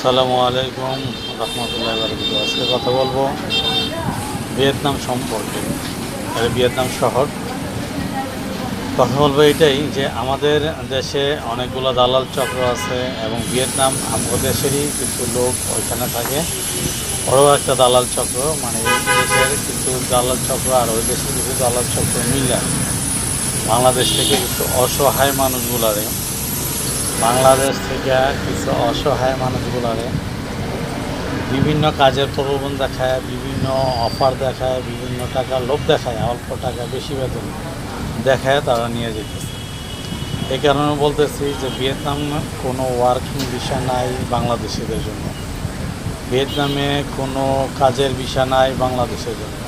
আসসালামু আলাইকুম রহমতুল্লাহ বারকাত আজকে কথা বলব ভিয়েতনাম সম্পর্কে আর ভিয়েতনাম শহর। কথা বলব এটাই যে আমাদের দেশে অনেকগুলো দালাল চক্র আছে এবং ভিয়েতনাম আমাদের দেশেরই কিছু লোক ওইখানে থাকে। ওরাও একটা দালাল চক্র মানে এই দেশের কিছু দালাল চক্র আর ওই দেশের কিছু দালাল চক্র মিলে বাংলাদেশ থেকে কিছু অসহায় মানুষগুলারে বাংলাদেশ থেকে কিছু অসহায় মানুষগুলারে বিভিন্ন কাজের প্রলোভন দেখায়, বিভিন্ন অফার দেখায়, বিভিন্ন টাকা লোভ দেখায়, অল্প টাকা বেশি বেতন দেখায় তারা নিয়ে যেতেছে। এই কারণে বলতেছি যে ভিয়েতনাম কোনো ওয়ার্কিং ভিসা নাই বাংলাদেশিদের জন্য। ভিয়েতনামে কোনো কাজের ভিসা নাই বাংলাদেশের জন্য।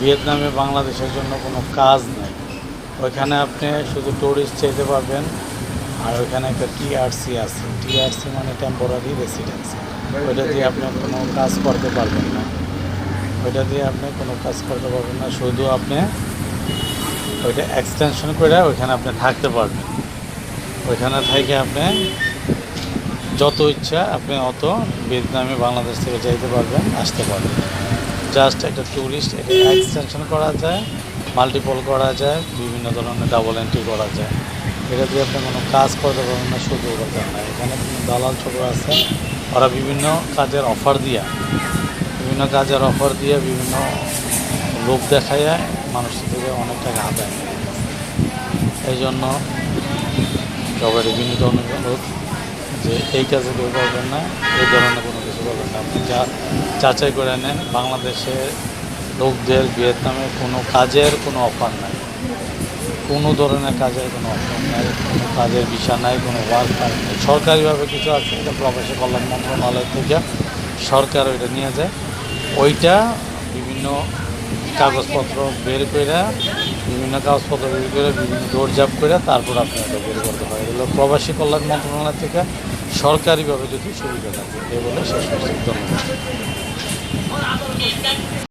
ভিয়েতনামে বাংলাদেশের জন্য কোনো কাজ নেই। ওইখানে আপনি শুধু ট্যুরিস্ট চাইতে পারবেন আর ওইখানে একটা টিআরসি আছে। টিআরসি মানে টেম্পোরারি রেসিডেন্স ওইটা দিয়ে আপনি কোনো কাজ করতে পারবেন না। ওইটা দিয়ে আপনি কোনো কাজ করতে পারবেন না। শুধু আপনি ওইটা এক্সটেনশন করে ওইখানে আপনি থাকতে পারবেন। ওইখানে থেকে আপনি যত ইচ্ছা আপনি অত ভিয়েতনামে বাংলাদেশ থেকে যাইতে পারবেন, আসতে পারবেন। জাস্ট একটা ট্যুরিস্ট এটা এক্সটেনশন করা যায় মাল্টিপল করা যায়, বিভিন্ন ধরনের ডাবল এন্ট্রি করা যায়। এটা দিয়ে আপনি কোনো কাজ করতে পারবেন না শুধু করতে না। এখানে দালাল ছোট আছে, ওরা বিভিন্ন কাজের অফার দিয়া, বিভিন্ন কাজের অফার দিয়ে বিভিন্ন লোক দেখায় মানুষ থেকে অনেক টাকা আদায় এই জন্য সবারই বিনীত অনুরোধ যে এই কাজে কেউ করবেন না, এই ধরনের কোনো কিছু করবেন না। আপনি যা যাচাই করে নেন বাংলাদেশে লোকদের ভিয়েতনামে কোনো কাজের কোনো অফার নাই। কোনো ধরনের কাজের কোনো অফার নাই কোনো কাজের বিষয় নাই, কোনো ওয়ার্ক নাই। সরকারিভাবে কিছু আছে, এটা প্রবাসী কল্যাণ মন্ত্রণালয় থেকে সরকার ওইটা নিয়ে যায়। ওইটা বিভিন্ন কাগজপত্র বের করে, বিভিন্ন কাগজপত্র বের করে, বিভিন্ন দৌড়ঝাপ করে তারপর আপনি ওটা বের করতে হয়। এগুলো প্রবাসী কল্যাণ মন্ত্রণালয় থেকে সরকারিভাবে যদি সুবিধা থাকে এই বলে শেষ করছি। ধন্যবাদ।